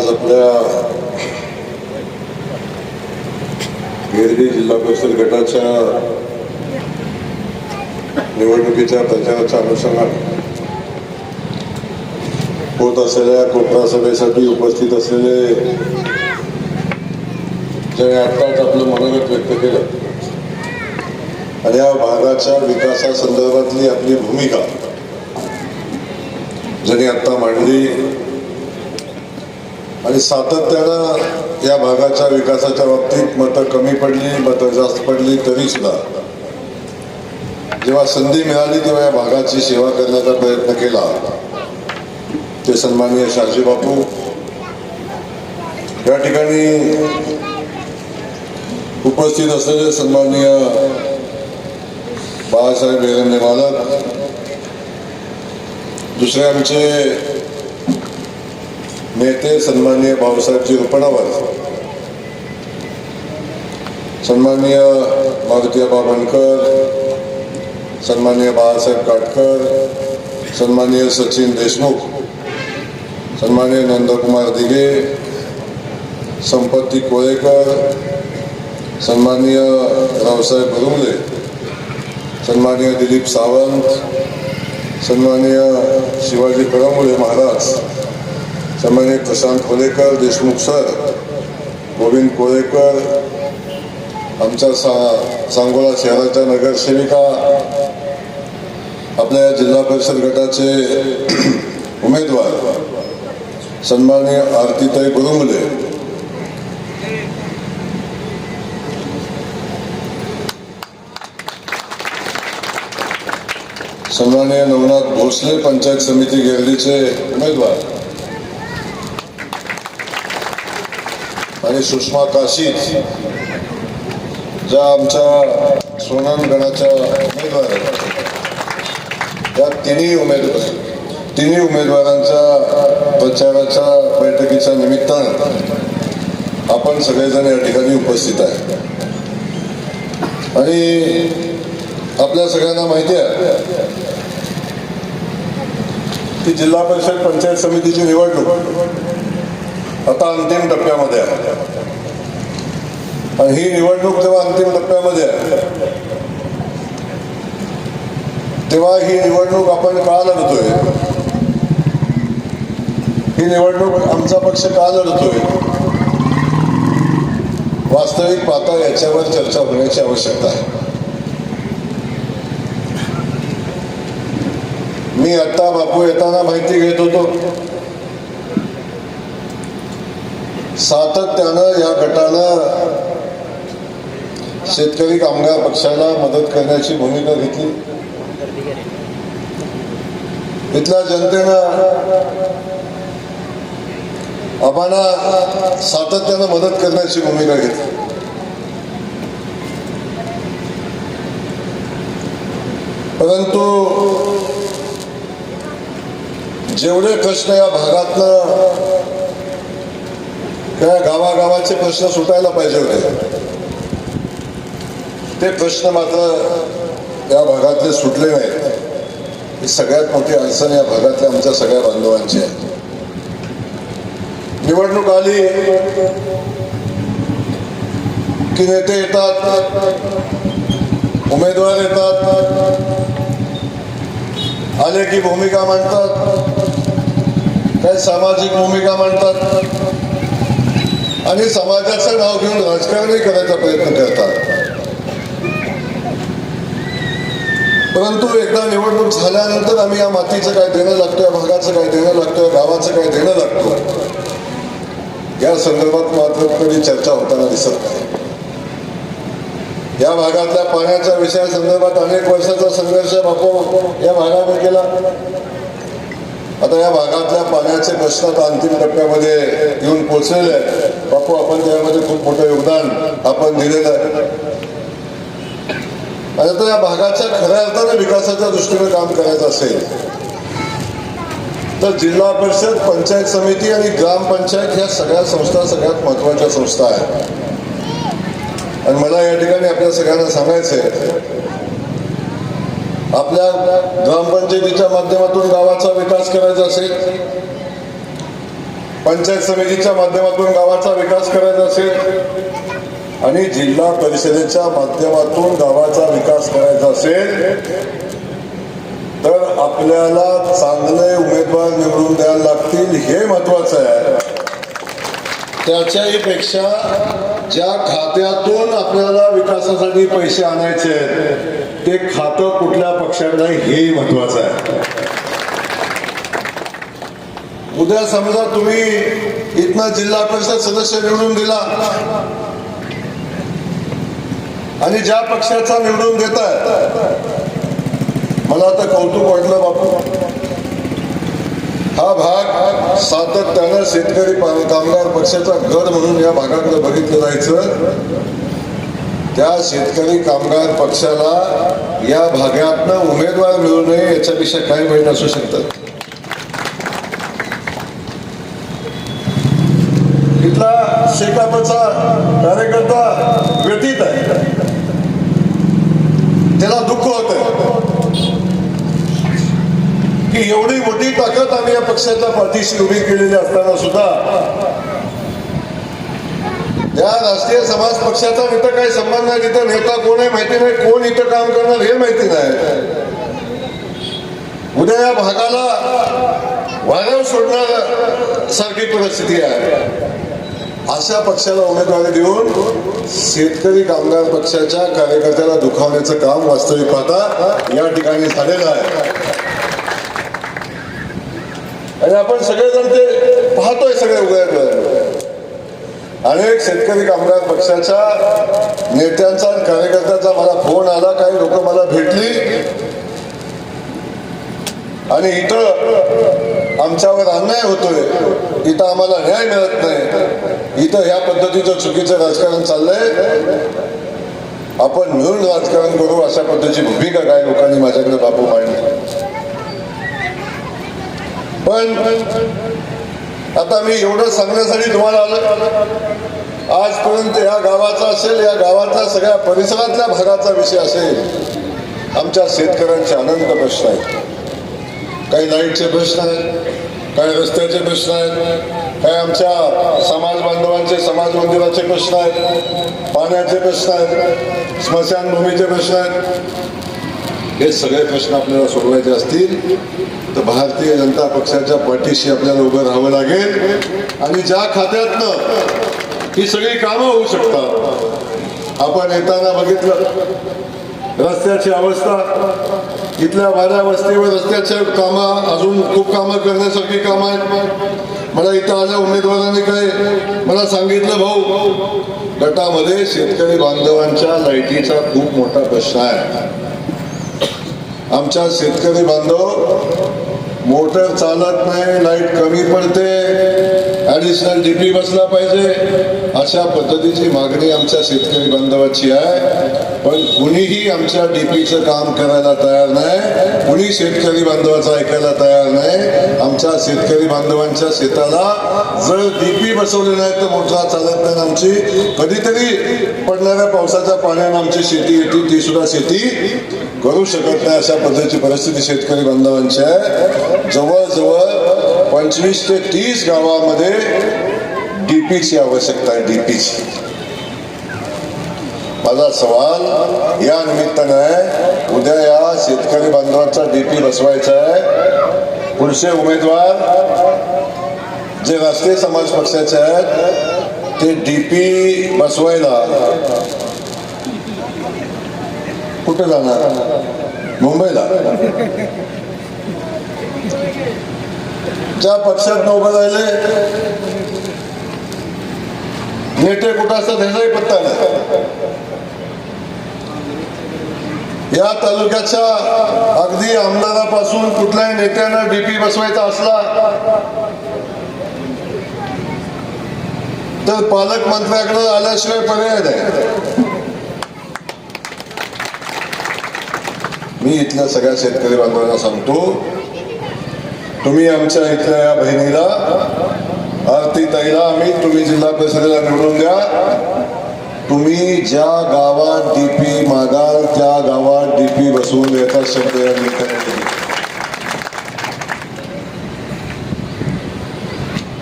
आज आपल्या गिरडी जिल्हा परिषद गटाच्या निवडणुकीच्या प्रचाराच्या अनुषंगाने होत असलेल्या कोकणा सभेसाठी उपस्थित असलेले ज्याने आत्ताच आपलं मनोगत व्यक्त केलं आणि या भागाच्या विकासासंदर्भातली आपली भूमिका ज्यांनी आत्ता मांडली आणि सातत्यानं या भागाच्या विकासाच्या बाबतीत मतं कमी पडली मतं जास्त पडली तरी सुद्धा जेव्हा संधी मिळाली तेव्हा या भागाची सेवा करण्याचा प्रयत्न केला. ते सन्माननीय शाजी बापू. या ठिकाणी उपस्थित असलेले सन्माननीय बाळासाहेब एरंडे मालक दुसरे आमचे नेते सन्माननीय भाऊसाहेबजी रुपणावर सन्माननीय मारुतीबा बनकर सन्माननीय बाळासाहेब काटकर सन्माननीय सचिन देशमुख सन्माननीय नंदकुमार दिघे संपत्ती कोळेकर सन्माननीय रावसाहेब भरुंगले सन्माननीय दिलीप सावंत सन्माननीय शिवाजी कळंबुळे महाराज सन्माननीय प्रशांत कोलेकर देशमुख सर गोविंद कोळेकर आमच्या सा सांगोला शहराच्या नगरसेविका आपल्या जिल्हा परिषद गटाचे उमेदवार सन्माननीय आरतीताई गुरुमुले सन्माननीय नवनाथ भोसले पंचायत समिती गिरडीचे उमेदवार. आणि सुषमा काशीद ज्या आमच्या सोननगडाच्या उमेदवार आहेत. त्या तिन्ही उमेदवार तिन्ही उमेदवारांच्या प्रचाराच्या बैठकीच्या निमित्तानं आपण सगळेजण या ठिकाणी उपस्थित आहे. आणि आपल्या सगळ्यांना माहिती आहे की जिल्हा परिषद पंचायत समितीची निवडणूक आता अंतिम टप्प्यामध्ये. आहे आणि ही निवडणूक जेव्हा अंतिम टप्प्यामध्ये. आहे तेव्हा ही निवडणूक आपण का लढतोय? ही निवडणूक आमचा पक्ष का लढतोय? वास्तविक पाहता याच्यावर चर्चा होण्याची आवश्यकता आहे. मी आता बापू येताना माहिती घेत होतो. सातत्यानं या गटानं शेतकरी कामगार पक्षाला मदत करण्याची भूमिका घेतली. इथल्या जनतेनं आम्हाला सातत्यानं मदत करण्याची भूमिका घेतली. परंतु जेवढे कष्ट या भागातनं त्या गावागावाचे प्रश्न सुटायला पाहिजे होते. ते प्रश्न मात्र या भागातले सुटले नाहीत. ही सगळ्यात मोठी अडचण या भागातल्या आमच्या सगळ्या बांधवांची आहे. निवडणूक आली की नेते येतात उमेदवार येतात आले की भूमिका मांडतात काही सामाजिक भूमिका मांडतात. आणि समाजाचं नाव घेऊन राजकारणही करायचा प्रयत्न करतात. परंतु एकदा निवडणूक झाल्यानंतर आम्ही या मातीचं काय देणं लागतं या भागाचं काय देणं लागतं या गावाचं काय देणं लागतं या संदर्भात मात्र कधी चर्चा होताना दिसत नाही. या भागातल्या पाण्याच्या विषयासंदर्भात अनेक वर्षाचा संघर्ष बापू या भागाने केला. आता या भागातल्या पाण्याचे प्रश्न आता अंतिम टप्प्यामध्ये येऊन पोचलेले आहे बापू आपण त्यामध्ये खूप मोठं योगदान आपण दिलेलं आहे. आणि आता या भागाच्या खऱ्या अर्थाने विकासाच्या दृष्टीने काम करायचं असेल तर जिल्हा परिषद पंचायत समिती आणि ग्रामपंचायत ह्या सगळ्या संस्था सगळ्यात महत्त्वाच्या संस्था आहेत. आणि मला या ठिकाणी आपल्या सगळ्यांना सांगायचं आहे आपल्या ग्रामपंचायतीच्या माध्यमातून गावाचा विकास करायचा असेल पंचायत समितीच्या माध्यमातून गावाचा विकास करायचा असेल आणि जिल्हा परिषदेच्या माध्यमातून गावाचा विकास करायचा असेल तर आपल्याला चांगले उमेदवार निवडून द्यायला लागतील हे महत्वाचं आहे. त्याच्याही पेक्षा ज्या खात्यातून आपल्याला विकासासाठी पैसे आणायचे आहेत ते खातं कुठल्या पक्षाकडे हे महत्वाचं आहे. उद्या समजा तुम्ही इथनं जिल्हा परिषद सदस्य निवडून दिला आणि ज्या पक्षाचा निवडून देताय मला आता कौतुक वाटलं बापू. हा भाग सातत्यानं शेतकरी पा- कामगार पक्षाचा गड म्हणून या भागाकडे बघितलं जायचं. त्या शेतकरी कामगार पक्षाला या भागातनं उमेदवार मिळू नये याच्यापेक्षा काय वाईट असू शकतात इथला शेकापचा कार्यकर्ता व्यतीत आहे. त्याला दुःख होत की एवढी मोठी ताकद आम्ही या पक्षाच्या पाठीशी उभी केलेली असताना सुद्धा या राष्ट्रीय समाज पक्षाचा इथं काही संबंध नाही तिथं नेता कोण आहे माहिती नाही कोण इथं काम करणार हे माहिती नाही. उद्या या भागाला वाऱ्यावर सोडणार सारखी परिस्थिती आहे. अशा पक्षाला उमेदवारी देऊन शेतकरी कामगार पक्षाच्या कार्यकर्त्याला दुखावण्याचं काम वास्तविक पाहता या ठिकाणी झालेलं आहे. आणि आपण सगळेजण ते पाहतोय सगळे उघड्यावर अनेक शेतकरी कामगार पक्षाच्या नेत्यांचा कार्यकर्त्यांचा मला फोन आला काही लोक मला भेटली. आणि इथं आमच्यावर अन्याय होतोय. इथं आम्हाला न्याय मिळत नाही. इथं ह्या पद्धतीचं चुकीचं राजकारण चाललंय. आपण मिळून राजकारण करू अशा पद्धतीची भूमिका काय लोकांनी माझ्याकडे बापू मांडली. पण आता मी एवढं सांगण्यासाठी तुम्हाला आलं. आजपर्यंत या गावाचा असेल या गावाचा सगळ्या परिसरातल्या भागाचा विषय असेल आमच्या शेतकऱ्यांचे अनंत प्रश्न आहेत. काही लाईटचे प्रश्न आहेत काही रस्त्याचे प्रश्न आहेत काही आमच्या समाज बांधवांचे समाज मंदिराचे प्रश्न आहेत पाण्याचे प्रश्न आहेत स्मशानभूमीचे प्रश्न आहेत. हे सगळे प्रश्न आपल्याला सोडवायचे असतील तर भारतीय जनता पक्षाच्या पाठीशी आपल्याला उभं राहावं लागेल. आणि ज्या खात्यातनं ही सगळी कामं होऊ शकतात आपण येताना बघितलं रस्त्याची अवस्था इथल्या वाऱ्या वस्तीवर रस्त्याच्या कामं अजून खूप कामं करण्यासारखी कामं आहेत. मला इथं आल्या उमेदवारांनी काय मला सांगितलं भाऊ गटामध्ये शेतकरी बांधवांच्या लाईटीचा खूप मोठा प्रश्न आहे. आमच्या शेतकरी बांधव मोटर चालत नाही लाइट कमी पडते. ऍडिशनल डीपी बसला पाहिजे. अशा पद्धतीची मागणी आमच्या शेतकरी बांधवाची आहे. पण कुणीही आमच्या डीपीचं काम करायला तयार नाही. कुणी शेतकरी बांधवाचं ऐकायला तयार नाही. आमच्या शेतकरी बांधवांच्या शेताला जर डीपी बसवले नाही तर मोठा चालत नाही आमची. कधीतरी पडणाऱ्या पावसाच्या पाण्यानं आमची शेती येते. ती सुद्धा शेती करू शकत नाही अशा पद्धतीची परिस्थिती शेतकरी बांधवांची आहे. जवळजवळ पंचवीस ते तीस गावामध्ये डीपीची आवश्यकता आहे डीपीची माझा सवाल या निमित्तानं आहे उद्या या शेतकरी बांधवांचा डीपी बसवायचा आहे. पुढचे उमेदवार जे राष्ट्रीय समाज पक्षाचे आहेत ते डीपी बसवायला कुठे जाणार? मुंबईला. ज्या पक्षात उभं राहिले नेते कुठं असतात ह्याचाही पत्ता नाही. या तालुक्याच्या अगदी आमदारापासून कुठल्याही नेत्यानं डीपी बसवायचा असला तर पालकमंत्र्याकडे आल्याशिवाय पर्याय नाही. मी इथल्या सगळ्या शेतकरी बांधवांना सांगतो तुम्ही आमच्या इथल्या या बहिणीला आरती ताईला आम्ही तुम्ही जिल्हा परिषदेला निवडून द्या. तुम्ही ज्या गावात डीपी मागाल त्या गावात डीपी बसवून देता शब्द या निमित्ताने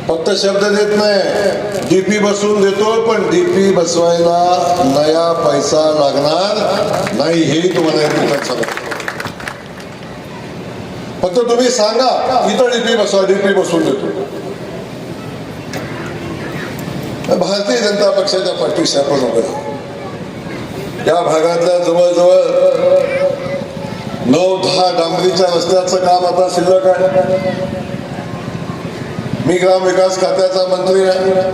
फक्त शब्द देत नाही. डीपी बसवून देतो पण डीपी बसवायला नया पैसा लागणार. नाही हे तुम्हाला एक मिनिटात फक्त तुम्ही सांगा इथं डीपी बसवा डीपी बसवून देतो. भारतीय जनता पक्षाच्या पाठीशी आपण उभे या भागातल्या जवळजवळ नऊ दहा डांबरीच्या रस्त्याचं काम आता शिल्लक आहे. मी ग्राम विकास खात्याचा मंत्री आहे.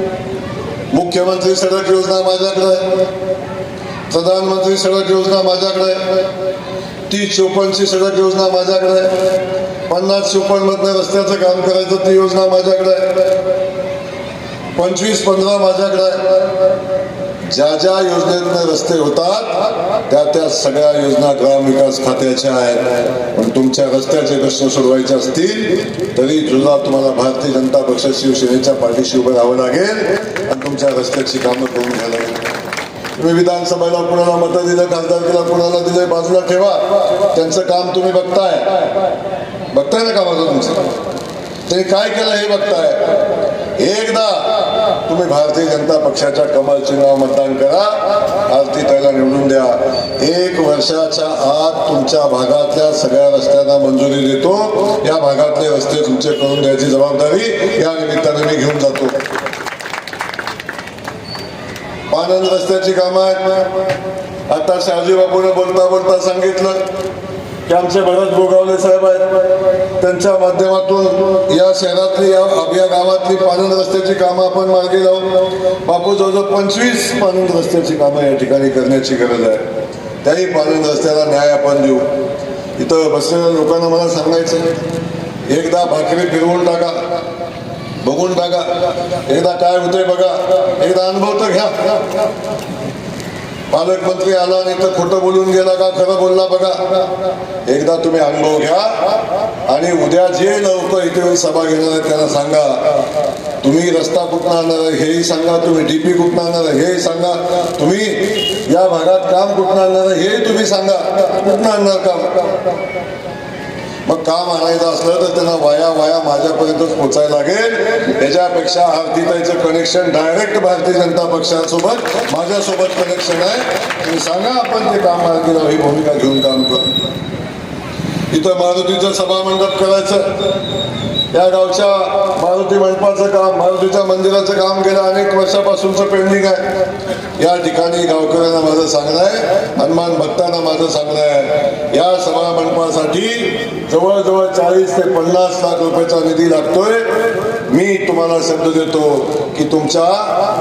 मुख्यमंत्री सडक योजना माझ्याकडे आहे. प्रधानमंत्री सडक योजना माझ्याकडे आहे. तीस चोपन्नची सडक योजना माझ्याकडे आहे. पन्नास चोपन्नमधनं रस्त्याचं काम करायचं ती योजना माझ्याकडे आहे. पंचवीस पंधरा माझ्याकडे आहे. ज्या ज्या योजनेतनं रस्ते होतात त्या त्या सगळ्या योजना ग्रामविकास खात्याच्या आहेत. पण तुमच्या रस्त्याचे प्रश्न सोडवायचे असतील तरी तुला तुम्हाला भारतीय जनता पक्ष शिवसेनेच्या पाठीशी उभं राहावं लागेल आणि तुमच्या रस्त्याची कामं करून घ्यायला लागेल. तुम्ही विधानसभेला कुणाला मतं दिलं खासदारकीला कुणाला दिलं बाजूला ठेवा. त्यांचं काम तुम्ही बघताय. बघताय ना कामाचं तुमचं? ते काय केलं हे बघताय. एकदा तुम्ही भारतीय जनता पक्षाच्या कमल चिन्हावर मतदान करा. आरती त्याला निवडून द्या. एक वर्षाच्या आत तुमच्या भागातल्या सगळ्या रस्त्यांना मंजुरी देतो. या भागातले रस्ते तुमचे करून द्यायची जबाबदारी. या निमित्ताने मी घेऊन जातो. पानंद रस्त्याची कामं आहेत. आता शहाजी बापूने बोलता बोलता सांगितलं की आमचे भरत गोगावले साहेब आहेत. त्यांच्या माध्यमातून या शहरातली या या गावातली पानंद रस्त्याची कामं आपण मार्गी लावून बापू जवळजवळ पंचवीस पानंद रस्त्याची कामं या ठिकाणी करण्याची गरज आहे. त्याही पानंद रस्त्याला न्याय आपण देऊ. इथं बसलेल्या लोकांना मला सांगायचं एकदा भाकरी फिरवून टाका. बघून टाका एकदा काय होतंय बघा. एकदा अनुभव तर घ्या. पालकमंत्री आला आणि तर खोटं बोलून गेला का खरं बोलला बघा. एकदा तुम्ही अनुभव घ्या. आणि उद्या जे लोक इथे येऊन सभा घेणार आहेत त्यांना सांगा. तुम्ही रस्ता कुठं आणणार आहे हेही सांगा. तुम्ही डीपी कुठं आणणार आहे हेही सांगा. तुम्ही या भागात काम कुठं आणणार आहे हेही तुम्ही सांगा. कुठं आणणार काम? मग काम आणायचं असलं तर त्यांना वाया वाया माझ्यापर्यंतच पोचायला लागेल. त्याच्यापेक्षा आरतीताईचं कनेक्शन डायरेक्ट भारतीय जनता पक्षासोबत माझ्यासोबत कनेक्शन आहे. तुम्ही सांगा आपण ते काम मार्गी ही भूमिका घेऊन काम करतो इथं मारुतीचं सभामंडप करायचं. या गावच्या मारुती मंडपाचं काम मारुतीच्या मंदिराचं काम गेल्या अनेक वर्षापासूनचं पेंडिंग आहे. या ठिकाणी गावकऱ्यांना माझं सांगणं आहे हनुमान भक्तांना माझं सांगणं आहे. या सभा मंडपासाठी जवळजवळ चाळीस ते पन्नास लाख रुपयाचा निधी लागतोय. मी तुम्हाला शब्द देतो की तुमच्या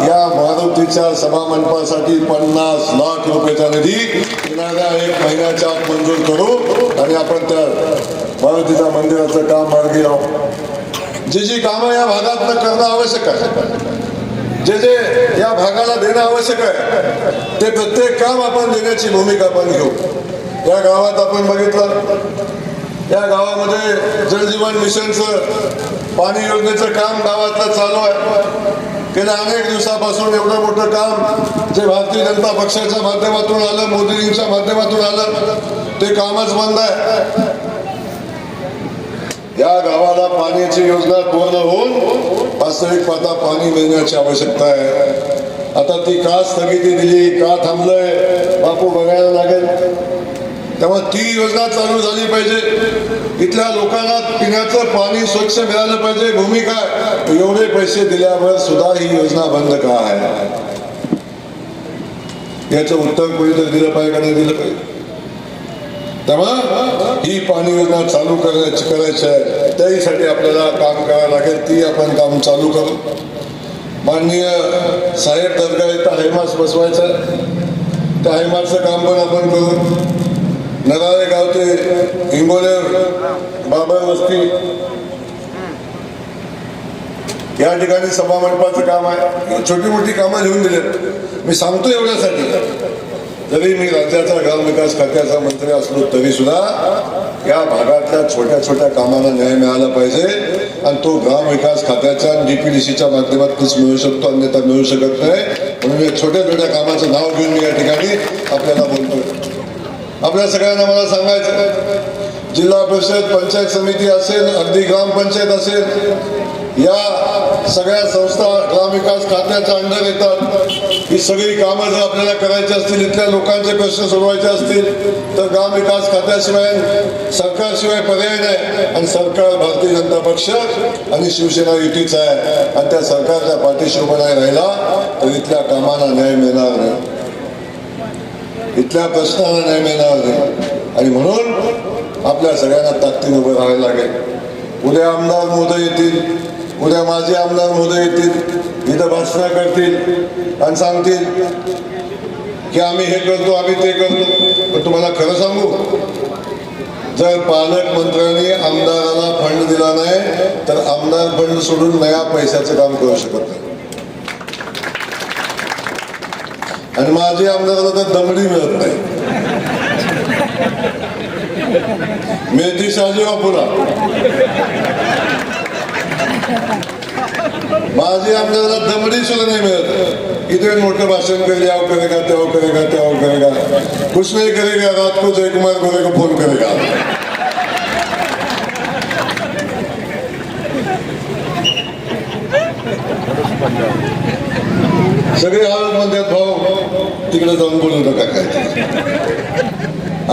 या मारुतीच्या सभा मंडपासाठी पन्नास लाख रुपयाचा निधी येणाऱ्या एक महिन्याच्या आत मंजूर करू आणि आपण त्या मारुतीच्या मंदिराचं काम मार्गी लावू जी जी कामं या भागात करणं आवश्यक आहे. जे जे या भागाला देणं आवश्यक आहे ते प्रत्येक काम आपण देण्याची भूमिका आपण घेऊ. या गावात आपण बघितलं या गावामध्ये जलजीवन मिशनचं पाणी योजनेचं काम गावातलं चालू आहे. गेल्या अनेक दिवसापासून एवढं मोठं काम जे भारतीय जनता पक्षाच्या माध्यमातून आलं मोदीजींच्या माध्यमातून आलं ते कामच बंद आहे. या गावाला पाण्याची योजना पूर्ण होऊन वास्तविक पाता पाणी मिळण्याची आवश्यकता आहे. आता ती का स्थगिती दिली का थांबलंय बापू बघायला लागेल. तेव्हा ती योजना चालू झाली पाहिजे. इथल्या लोकांना पिण्याचं पाणी स्वच्छ मिळालं पाहिजे. भूमिका एवढे पैसे दिल्यावर सुद्धा ही योजना बंद का आहे? याचं उत्तर कोणीतरी दिलं पाहिजे का नाही दिलं पाहिजे? तेव्हा ही पाणी योजना चालू करायची करायची आहे. त्याहीसाठी आपल्याला काम करावं लागेल. ती आपण काम चालू करू. माननीय साहेब दर्गा इथं हैमास बसवायचं. त्या हैमासचं काम पण आपण करू. नराळे गाव ते हिंगोले बाबा वस्ती. या ठिकाणी सभामंडपाचं काम आहे. छोटी मोठी कामं लिहून दिलेत. मी सांगतो एवढ्यासाठी. जरी मी राज्याचा ग्रामविकास खात्याचा मंत्री असलो तरी सुद्धा या भागातल्या छोट्या छोट्या कामांना न्याय मिळाला पाहिजे. आणि तो ग्रामविकास खात्याच्या डीपीडीसीच्या माध्यमातूनच मिळू शकतो अन्यथा मिळू शकत नाही. म्हणून मी छोट्या छोट्या कामाचं नाव घेऊन मी या ठिकाणी आपल्याला बोलतोय. आपल्या सगळ्यांना मला सांगायचं जिल्हा परिषद पंचायत समिती असेल अगदी ग्रामपंचायत असेल या सगळ्या संस्था ग्रामविकास खात्याच्या अंडर येतात. ही सगळी कामं जर आपल्याला करायची असतील इथल्या लोकांचे प्रश्न सोडवायचे असतील तर ग्रामविकास खात्याशिवाय सरकारशिवाय पर्याय नाही. आणि सरकार भारतीय जनता पक्ष आणि शिवसेना युतीचा आहे. आणि त्या सरकारच्या पाठीशी नाही राहिला तर इथल्या कामांना न्याय मिळणार नाही. इथल्या प्रश्नाला न्याय मिळणार नाही. आणि म्हणून आपल्या सगळ्यांना ताकदीने उभं राहायला लागेल. उद्या आमदार मोदय येतील उद्या माझे आमदार मोदय येतील. इथं भाषणं करतील आणि सांगतील की आम्ही हे करतो आम्ही ते करतो. पण तुम्हाला खरं सांगू जर पालकमंत्र्यांनी आमदाराला फंड दिला नाही तर आमदार फंड सोडून नया पैशाचं काम करू शकत नाही. आणि माझे आमदाराला तर दमडी मिळत नाही. मेथी शहाजी वापुरा. माझी आमदाराला दमडी सुद्धा नाही मिळत. इथे मोठं भाषण करेल याव करेगा त्याव करेगा त्याव हो करेगा. कुछ नहीं हो करेगा रात को जयकुमार गोरे को फोन करेगा. सगळे हळद म्हणतात भाऊ तिकडे जाऊन बोलू नका काय.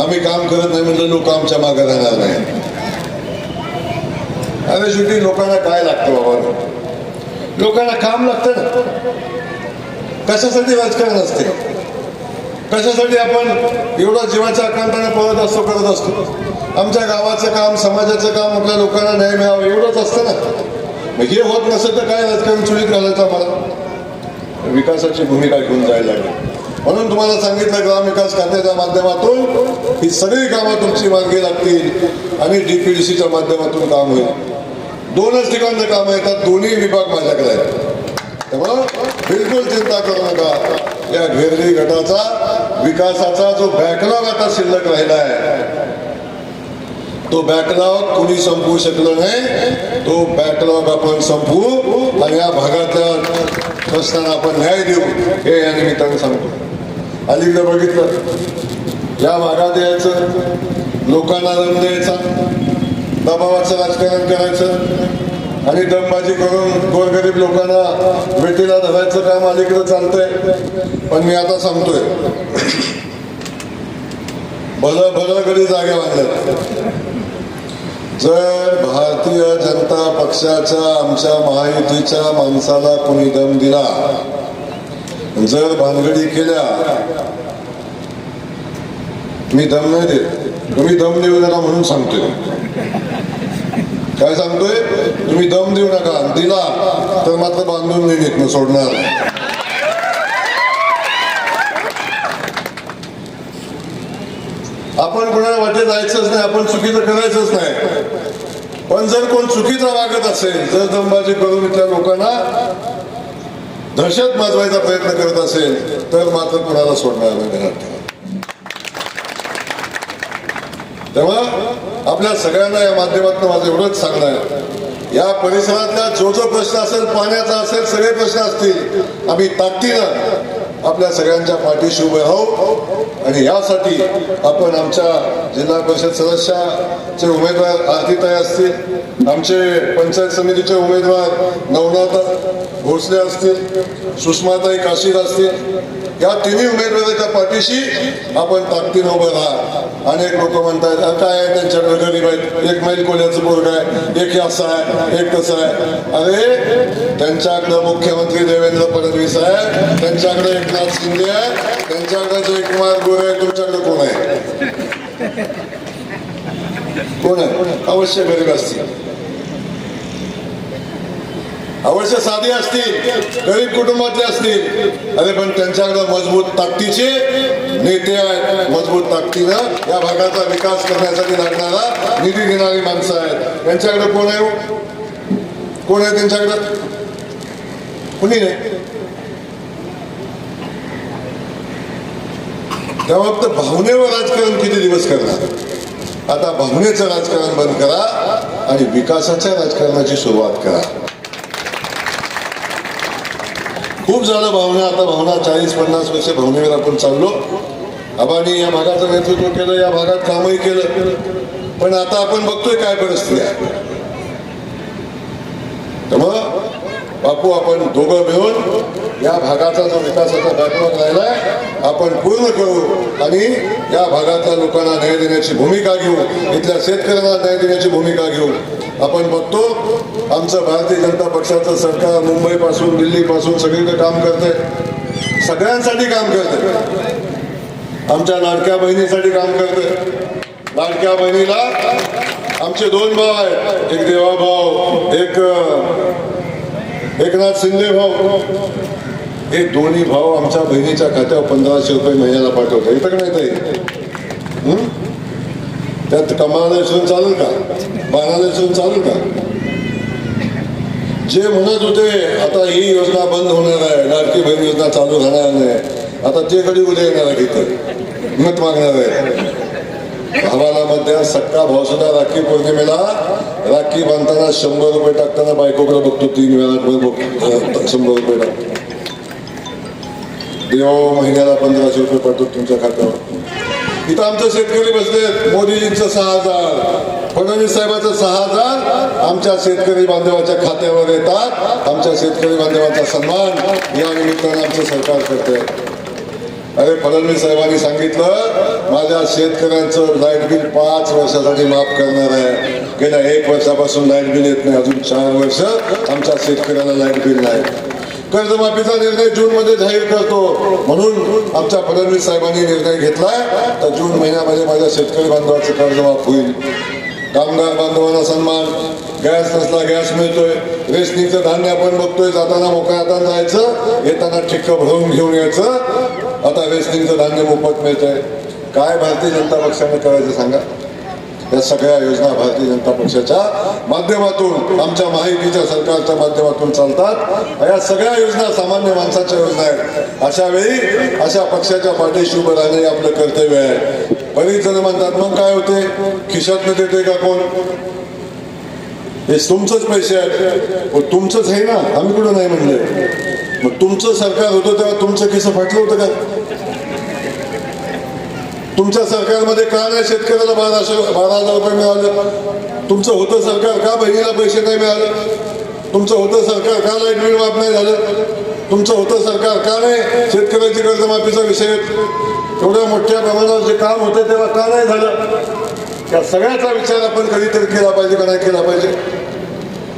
आम्ही काम करत नाही म्हणजे लोक आमच्या मागे राहणार नाही अरे शेवटी लोकांना काय लागतं बाबा? लोकांना काम लागतं ना. कशासाठी राजकारण असते? कशासाठी आपण एवढा जीवाच्या आकांताने पळत असतो करत असतो? आमच्या गावाचं काम समाजाचं काम आपल्या लोकांना न्याय मिळावं एवढंच असतं ना. मग हे होत नसेल तर काय राजकारण चुलीत घालायचं आम्हाला? विकासाची भूमिका घेऊन जायला लागेल. म्हणून तुम्हाला सांगितलं ग्रामविकास खात्याच्या माध्यमातून ही सगळी कामं तुमची मार्गी लागतील आणि सीच्या माध्यमातून काम होईल. दोनच ठिकाणचं कामं येतात दोन्ही विभाग माझ्याकडे आहेत. त्यामुळं बिलकुल चिंता करू नका. या घेरली गटाचा विकासाचा जो बॅकलॉग आता शिल्लक राहिला आहे तो बॅकलॉग कुणी संपवू शकलं नाही. तो बॅकलॉग आपण संपवू आणि या भागातल्या प्रश्नांना आपण न्याय देऊ हे या निमित्तानं सांगतो. अलीकडे बघितलं या भागात यायचं लोकांना रंग द्यायचा दबावाचं राजकारण करायचं आणि दमबाजी करून गोरगरीब लोकांना भेटीला धरायचं काम अलीकडे चालतंय. पण मी आता सांगतोय भलं भलं कधी जागे बांधल्या जर भारतीय जनता पक्षाच्या आमच्या महायुतीच्या माणसाला कोणी दम दिला जर भानगडी केल्या मी दम नाही देत. तुम्ही दम देऊ नका म्हणून सांगतोय. काय सांगतोय? तुम्ही दम देऊ नका. दिला तर मात्र बांधून नाही घेत सोडणार. आपण कोणाला वाटे जायचंच नाही आपण चुकीचं करायचंच नाही. पण जर कोण चुकीचा वागत असेल जर दमबाजी करून इथल्या लोकांना दहशत माजवायचा प्रयत्न करत असेल तर मात्र कोणाला सोडणार नाही ध्यानात ठेवा. तेव्हा आपल्या सगळ्यांना या माध्यमातून माझं एवढंच सांगणं आहे. या परिसरातला जो जो प्रश्न असेल पाण्याचा असेल सगळे प्रश्न असतील आम्ही ताकदीनं आपल्या सगळ्यांच्या पाठीशी उभे राहू आणि यासाठी आपण आमच्या जिल्हा परिषद सदस्याचे उमेदवार आरतीताई असतील आमचे पंचायत समितीचे उमेदवार नवनाथ भोसले असतील सुषमाताई काशीद असतील या तिन्ही उमेदवाराच्या पाठीशी आपण ताकदीनं उभं राहा. अनेक लोक म्हणतात काय आहे त्यांच्याकडे गरीब आहेत एक मैल कोल्याचं पोरग आहे एक असं आहे एक तसं आहे. अरे त्यांच्याकडे मुख्यमंत्री देवेंद्र फडणवीस आहे त्यांच्याकडे एकनाथ शिंदे आहे त्यांच्याकडे जयकुमार गोरे आहे तुमच्याकडे कोण आहे? कोण आहे? अवश्य गरीब असतील. अवश्य साधे असतील गरीब कुटुंबातले असतील. अरे पण त्यांच्याकडे मजबूत ताकदीचे नेते आहेत. मजबूत ताकदीनं या भागाचा विकास करण्यासाठी लागणारा निधी देणारी माणसं आहेत. त्यांच्याकडे कोण आहे हो? कोण आहे त्यांच्याकडे? कुणी नाही तेव्हा फक्त भावनेवर राजकारण किती दिवस करणार? आता भावनेचं राजकारण बंद करा आणि विकासाच्या राजकारणाची सुरुवात करा. खूप झालं भावना आता भावना चाळीस पन्नास वर्ष भावनेवर आपण चाललो. आबांनी या भागाचं नेतृत्व केलं या भागात कामही केलं. पण आता आपण बघतोय काय परिस्थिती आहे. त्यामुळं बापू आपण दोघं मिळून या भागाचा जो विकासाचा बॅकलॉग राहिलाय आपण पूर्ण करू आणि या भागातल्या लोकांना न्याय देण्याची भूमिका घेऊ इथल्या शेतकऱ्यांना न्याय देण्याची भूमिका घेऊ आपण बघतो आमचं भारतीय जनता पक्षाचं सरकार मुंबईपासून दिल्लीपासून सगळीकडे काम करते सगळ्यांसाठी काम करते आमच्या लाडक्या बहिणीसाठी काम करते लाडक्या बहिणीला आमचे दोन भाव आहेत. एक देवा भाऊ एक एकनाथ शिंदे भाऊ. हे दोन्ही भाऊ आमच्या बहिणीच्या खात्यावर पंधराशे रुपये महिन्याला पाठवतो येतं का नाही त्यात कमाला विसरून चालेल का? बाणाला विसरून चालेल का? जे म्हणत होते आता ही योजना बंद होणार आहे लाडकी बहीण योजना चालू राहणार नाही आता ते कधी उद्या येणार आहे इथं? मत मागणार आहे. भावाला मध्ये सक्का भावसुद्धा राखी पौर्णिमेला. राखी बांधताना शंभर रुपये टाकताना बायकोकडे बघतो तीन वेळा शंभर रुपये टाकतो देव महिन्याला पंधराशे रुपये पडतो तुमच्या खात्यावर. इथं आमचं शेतकरी बसले मोदीजींचं सहा हजार फडणवीस साहेबांचं सहा हजार. आमच्या शेतकरी बांधवाच्या खात्यावर येतात. आमच्या शेतकरी बांधवाचा सन्मान या निमित्तानं आमचं सरकार करते अरे फडणवीस साहेबांनी सांगितलं माझ्या शेतकऱ्यांचं लाइट बिल पाच वर्षासाठी माफ करणार आहे. गेल्या एक वर्षापासून लाइट बिल येत नाही. अजून चार वर्ष आमच्या शेतकऱ्याला लाइट बिल नाही. कर्जमाफीचा निर्णय जून मध्ये जाहीर करतो. म्हणून आमच्या फडणवीस साहेबांनी निर्णय घेतलाय. तर जून महिन्यामध्ये माझ्या शेतकरी बांधवाचं कर्जमाफ होईल. कामगार बांधवांना सन्मान. गॅस नसला गॅस मिळतोय. रेशनिंगचं धान्य आपण बघतोय. जाताना मोकळ्या हातात जायचं. येताना ठिक्क भरून घेऊन यायचं. आता रेशनिंगचं धान्य मोफत मिळतंय. काय भारतीय जनता पक्षाने करायचं सांगा? या सगळ्या योजना भारतीय जनता पक्षाच्या माध्यमातून आमच्या माहितीच्या सरकारच्या माध्यमातून चालतात. या सगळ्या योजना सामान्य माणसाच्या योजना आहेत. अशा वेळी अशा पक्षाच्या पाठीशी उभं राहणे हे आपलं कर्तव्य आहे. बरीच जण म्हणतात मग काय होते? खिशातनं देते का कोण? हे तुमचंच पैसे आहेत. तुमचंच आहे ना? आम्ही कुठं नाही म्हणले. मग तुमचं सरकार होतं तेव्हा तुमचं किसं फाटलं होतं का? तुमच्या सरकारमध्ये का नाही शेतकऱ्याला बाराशे बारा हजार रुपये मिळाले? तुमचं होतं सरकार का बहिणीला पैसे नाही मिळाले? तुमचं होतं सरकार का लाइट बिल माफ नाही झालं? तुमचं होतं सरकार का नाही शेतकऱ्याची कर्जमाफीचा विषय? एवढ्या मोठ्या प्रमाणावर जे काम होतं तेव्हा का नाही झालं? या सगळ्याचा विचार आपण कधीतरी केला पाहिजे का नाही केला पाहिजे?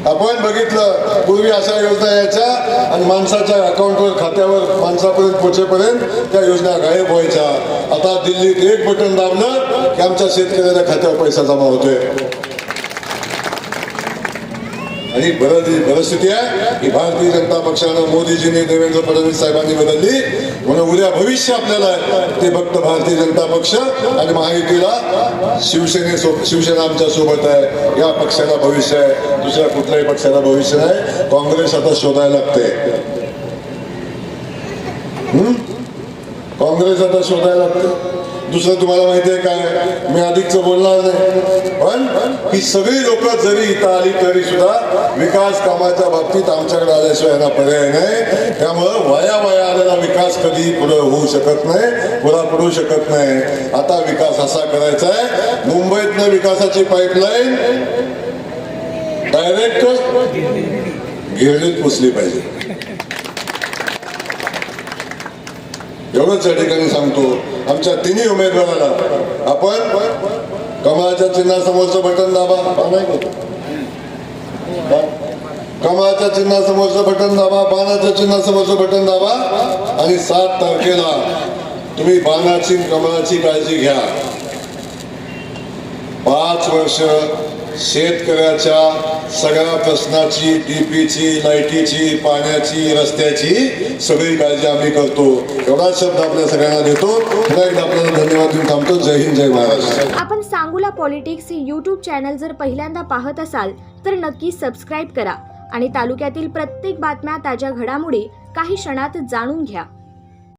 आपण बघितलं पूर्वी अशा योजना यायच्या आणि माणसाच्या अकाउंटवर खात्यावर माणसापर्यंत पोहोचेपर्यंत त्या योजना गायब व्हायच्या. आता दिल्लीत एक बटन दाबलं की आमच्या शेतकऱ्याच्या खात्यावर पैसा जमा होतोय. आणि बरं परिस्थिती आहे की भारतीय जनता पक्षानं मोदीजींनी देवेंद्र फडणवीस साहेबांनी बदलली. म्हणून उद्या भविष्य आपल्याला ते फक्त भारतीय जनता पक्ष आणि महायुतीला शिवसेने शिवसेना आमच्यासोबत आहे. या पक्षाला भविष्य आहे. दुसऱ्या कुठल्याही पक्षाला भविष्य नाही. काँग्रेस आता शोधायला लागते. काँग्रेस आता शोधायला लागते. दुसरं तुम्हाला माहिती आहे काय? मी अधिकच बोलणार नाही. पण ही सगळी लोक जरी इथं आली तरी सुद्धा विकास कामाच्या बाबतीत आमच्याकडे आल्याशिवाय यांना पर्याय नाही. त्यामुळं वाया वाया आलेला विकास कधी पुढे होऊ शकत नाही पुरा पडू शकत नाही. आता विकास असा करायचा आहे. मुंबईतनं विकासाची पाईपलाईन डायरेक्ट गिरणीत पुसली पाहिजे. एवढंच या ठिकाणी सांगतो. आमच्या तिन्ही उमेदवाराला आपण कमळाच्या चिन्हासमोरचं बटन दाबा. नाही कमळाच्या चिन्हासमोरचं बटन दाबा. बाणाच्या चिन्हासमोरचं बटन दाबा. आणि सात तारखेला तुम्ही बाणाची कमळाची काळजी घ्या. पाच वर्ष शेतकऱ्याच्या सगळ्या प्रश्नाची डीपीची लाईटीची पाण्याची रस्त्याची सगळी काळजी आम्ही करतो. एवढाच शब्द आपल्या सगळ्यांना देतो. पुन्हा एकदा आपल्याला धन्यवाद देऊन थांबतो. जय हिंद जय महाराष्ट्र. आपण सांगूला पॉलिटिक्स हे यूट्यूब चॅनल जर पहिल्यांदा पाहत असाल तर नक्की सबस्क्राईब करा आणि तालुक्यातील प्रत्येक बातम्या ताज्या घडामोडी काही क्षणात जाणून घ्या.